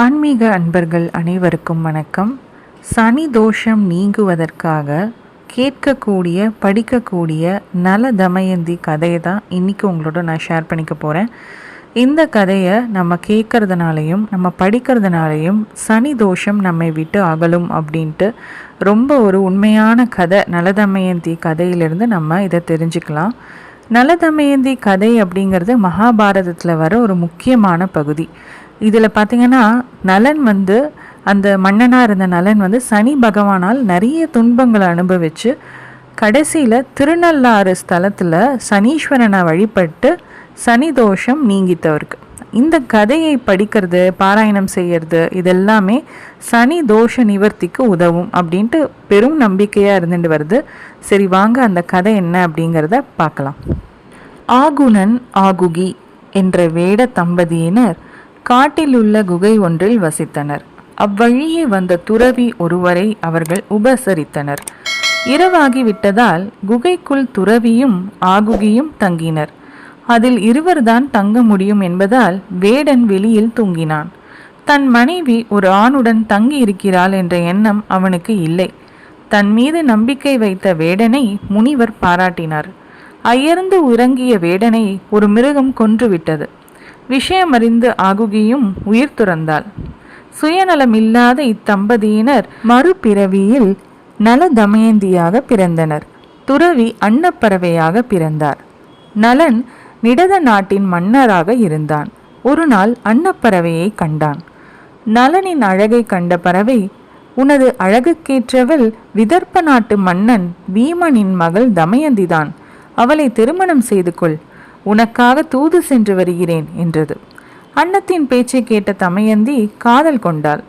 ஆன்மீக அன்பர்கள் அனைவருக்கும் வணக்கம். சனி தோஷம் நீங்குவதற்காக கேட்கக்கூடிய படிக்கக்கூடிய நல தமயந்தி கதையை தான் இன்றைக்கி உங்களோட நான் ஷேர் பண்ணிக்க போகிறேன் இந்த கதையை நம்ம கேட்கறதுனாலையும் நம்ம படிக்கிறதுனாலையும் சனி தோஷம் நம்மை விட்டு அகலும் அப்படின்ட்டு ரொம்ப ஒரு உண்மையான கதை நலதமயந்தி கதையிலிருந்து நம்ம இதை தெரிஞ்சுக்கலாம். நலதமயந்தி கதை அப்படிங்கிறது மகாபாரதத்தில் வர ஒரு முக்கியமான பகுதி. இதில் பார்த்தீங்கன்னா நலன் வந்து அந்த மன்னனாக இருந்த நலன் வந்து சனி பகவானால் நிறைய துன்பங்களை அனுபவித்து கடைசியில் திருநள்ளாறு ஸ்தலத்தில் சனீஸ்வரனை வழிபட்டு சனி தோஷம் நீங்கித்தவருக்கு. இந்த கதையை படிக்கிறது பாராயணம் செய்யறது இதெல்லாமே சனி தோஷ நிவர்த்திக்கு உதவும் அப்படின்ட்டு பெரும் நம்பிக்கையாக இருந்துட்டு வருது. சரி வாங்க அந்த கதை என்ன அப்படிங்கிறத பார்க்கலாம். ஆகுணன் ஆகுகி என்ற வேட தம்பதியினர் காட்டிலுள்ள குகை ஒன்றில் வசித்தனர். அவ்வழியே வந்த துறவி ஒருவரை அவர்கள் உபசரித்தனர். இரவாகிவிட்டதால் குகைக்குள் துறவியும் ஆகுகியும் தங்கினர். அதில் இருவர்தான் தங்க முடியும் என்பதால் வேடன் வெளியில் தூங்கினான். தன் மனைவி ஒரு ஆணுடன் தங்கி இருக்கிறாள் என்ற எண்ணம் அவனுக்கு இல்லை. தன் மீது நம்பிக்கை வைத்த வேடனை முனிவர் பாராட்டினார். அயர்ந்து உறங்கிய வேடனை ஒரு மிருகம் கொன்றுவிட்டது விஷயமறிந்து ஆகுகியும் உயிர் துறந்தாள். சுயநலமில்லாத இத்தம்பதியினர் மறுபிறவியில் நல தமயந்தியாக பிறந்தனர். துறவி அன்னப்பறவையாக பிறந்தார். நலன் நிடத நாட்டின் மன்னராக இருந்தான். ஒரு நாள் அன்னப்பறவையை கண்டான். நலனின் அழகை கண்ட பறவை உனது அழகுக்கேற்றவள் விதர்ப்ப நாட்டு மன்னன் பீமனின் மகள் தமயந்திதான். அவளை திருமணம் செய்து கொள். உனக்காக தூது சென்று வருகிறேன் என்றது. அன்னத்தின் பேச்சை கேட்ட தமயந்தி காதல் கொண்டாள்.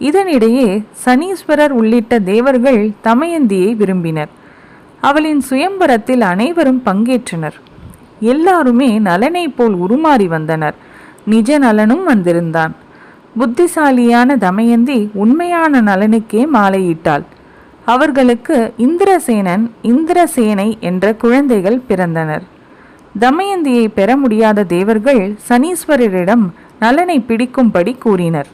இதனிடையே சனீஸ்வரர் உள்ளிட்ட தேவர்கள் தமயந்தியை விரும்பினர். அவளின் சுயம்பரத்தில் அனைவரும் பங்கேற்றனர். எல்லாருமே நலனை போல் உருமாறி வந்தனர். நிஜ நலனும் வந்திருந்தான். புத்திசாலியான தமயந்தி உண்மையான நலனுக்கே மாலையிட்டாள். அவர்களுக்கு இந்திரசேனன் இந்திரசேனை என்ற குழந்தைகள் பிறந்தனர். தமயந்தியை பெற முடியாத தேவர்கள் சனீஸ்வரரிடம் நலனை பிடிக்கும்படி கூறினர்.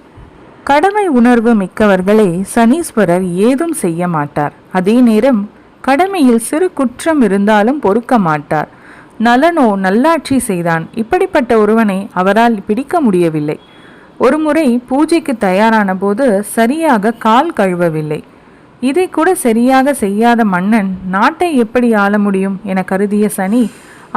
கடமை உணர்வு மிக்கவர்களை சனீஸ்வரர் ஏதும் செய்ய மாட்டார். அதே நேரம் கடமையில் சிறு குற்றம் இருந்தாலும் பொறுக்க மாட்டார். நலனோ நல்லாட்சி செய்தான். இப்படிப்பட்ட ஒருவனை அவரால் பிடிக்க முடியவில்லை. ஒருமுறை பூஜைக்கு தயாரான போது சரியாக கால் கழுவவில்லை. இதை கூட சரியாக செய்யாத மன்னன் நாட்டை எப்படி ஆள முடியும் என கருதிய சனி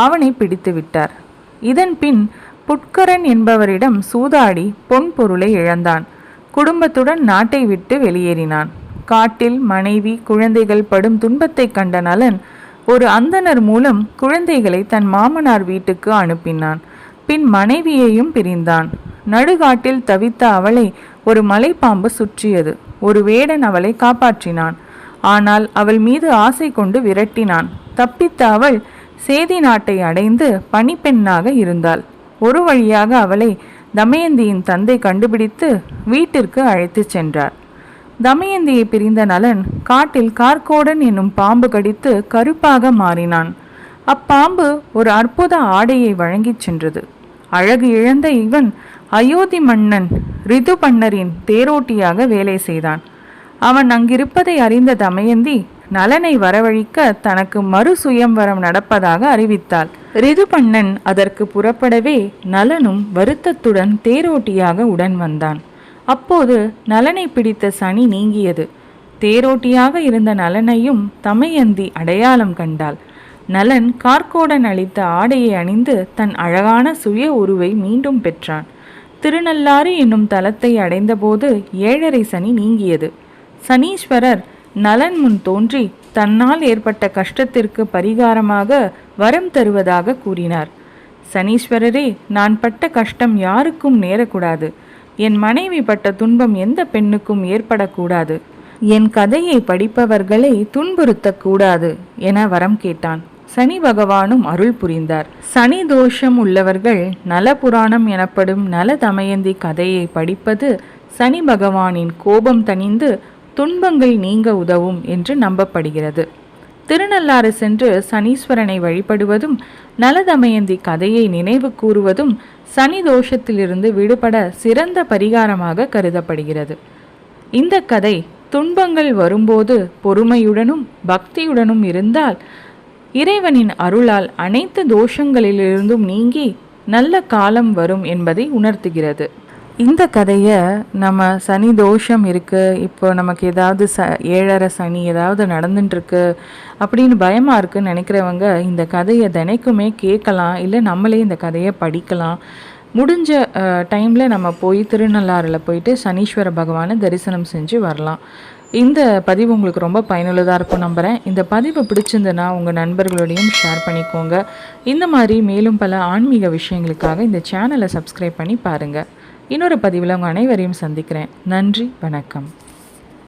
அவனை பிடித்து விட்டார். இதன் பின் புட்கரன் என்பவரிடம் சூதாடி பொன் பொருளை இழந்தான். குடும்பத்துடன் நாட்டை விட்டு வெளியேறினான். காட்டில் மனைவி குழந்தைகள் படும் துன்பத்தை கண்ட நலன் ஒரு அந்தனர் மூலம் குழந்தைகளை தன் மாமனார் வீட்டுக்கு அனுப்பினான். பின் மனைவியையும் பிரிந்தான். நடுகாட்டில் தவித்த அவளை ஒரு மலைப்பாம்பு சுற்றியது. ஒரு வேடன் அவளை காப்பாற்றினான். ஆனால் அவள் மீது ஆசை கொண்டு விரட்டினான். தப்பித்த அவள் சேதி நாட்டை அடைந்து பணிப்பெண்ணாக இருந்தாள். ஒரு வழியாக அவளை தமயந்தியின் தந்தை கண்டுபிடித்து வீட்டிற்கு அழைத்துச் சென்றார். தமயந்தியை பிரிந்த நலன் காட்டில் கார்கோடன் என்னும் பாம்பு கடித்து கருப்பாக மாறினான். அப்பாம்பு ஒரு அற்புத ஆடையை வழங்கிச் சென்றது. அழகு இழந்த இவன் அயோத்தி மன்னன் ரிதுபன்னரின் தேரோட்டியாக வேலை செய்தான். அவன் அங்கிருப்பதை அறிந்த தமயந்தி நலனை வரவழிக்க தனக்கு மறு சுயம்வரம் நடப்பதாக அறிவித்தாள். ரிதுபண்ணன் அதற்கு புறப்படவே நலனும் வருத்தத்துடன் தேரோட்டியாக உடன் வந்தான். அப்போது நலனை பிடித்த சனி நீங்கியது. தேரோட்டியாக இருந்த நலனையும் தமையந்தி அடையாளம் கண்டாள். நலன் கார்கோடன் அளித்த ஆடையை அணிந்து தன் அழகான சுய உருவை மீண்டும் பெற்றான். திருநள்ளாறு என்னும் தலத்தை அடைந்தபோது ஏழரை சனி நீங்கியது. சனீஸ்வரர் நலன் முன் தோன்றி தன்னால் ஏற்பட்ட கஷ்டத்திற்கு பரிகாரமாக வரம் தருவதாக கூறினார். சனீஸ்வரரே நான் பட்ட கஷ்டம் யாருக்கும் நேரக்கூடாது. என் மனைவி பட்ட துன்பம் எந்த பெண்ணுக்கும் ஏற்படக்கூடாது. என் கதையை படிப்பவர்களை துன்புறுத்தக்கூடாது என வரம் கேட்டான். சனி பகவானும் அருள் புரிந்தார். சனி தோஷம் உள்ளவர்கள் நல புராணம் எனப்படும் நல தமயந்தி கதையை படிப்பது சனி பகவானின் கோபம் தணிந்து துன்பங்கள் நீங்க உதவும் என்று நம்பப்படுகிறது. திருநள்ளாறு சென்று சனீஸ்வரனை வழிபடுவதும் நலதமயந்தி கதையை நினைவு கூறுவதும் சனி தோஷத்திலிருந்து விடுபட சிறந்த பரிகாரமாக கருதப்படுகிறது. இந்த கதை துன்பங்கள் வரும்போது பொறுமையுடனும் பக்தியுடனும் இருந்தால் இறைவனின் அருளால் அனைத்து தோஷங்களிலிருந்தும் நீங்கி நல்ல காலம் வரும் என்பதை உணர்த்துகிறது. இந்த கதையை நம்ம சனி தோஷம் இருக்குது இப்போ நமக்கு ஏதாவது ச ஏழரை சனி ஏதாவது நடந்துட்டுருக்கு அப்படின்னு பயமாக இருக்குன்னு நினைக்கிறவங்க இந்த கதையை தினைக்குமே கேட்கலாம் இல்லை நம்மளே இந்த கதையை படிக்கலாம். முடிஞ்ச டைமில் நம்ம போய் திருநள்ளாறில் போயிட்டு சனீஸ்வர பகவானை தரிசனம் செஞ்சு வரலாம். இந்த பதிவு உங்களுக்கு ரொம்ப பயனுள்ளதாக இருக்கும் நம்புகிறேன் இந்த பதிவு பிடிச்சிருந்ததுன்னா உங்கள் நண்பர்களோடையும் ஷேர் பண்ணிக்கோங்க. இந்த மாதிரி மேலும் பல ஆன்மீக விஷயங்களுக்காக இந்த சேனலை சப்ஸ்கிரைப் பண்ணி பாருங்கள் இன்னொரு பதிவில் உங்கள் அனைவரையும் சந்திக்கிறேன். நன்றி வணக்கம்.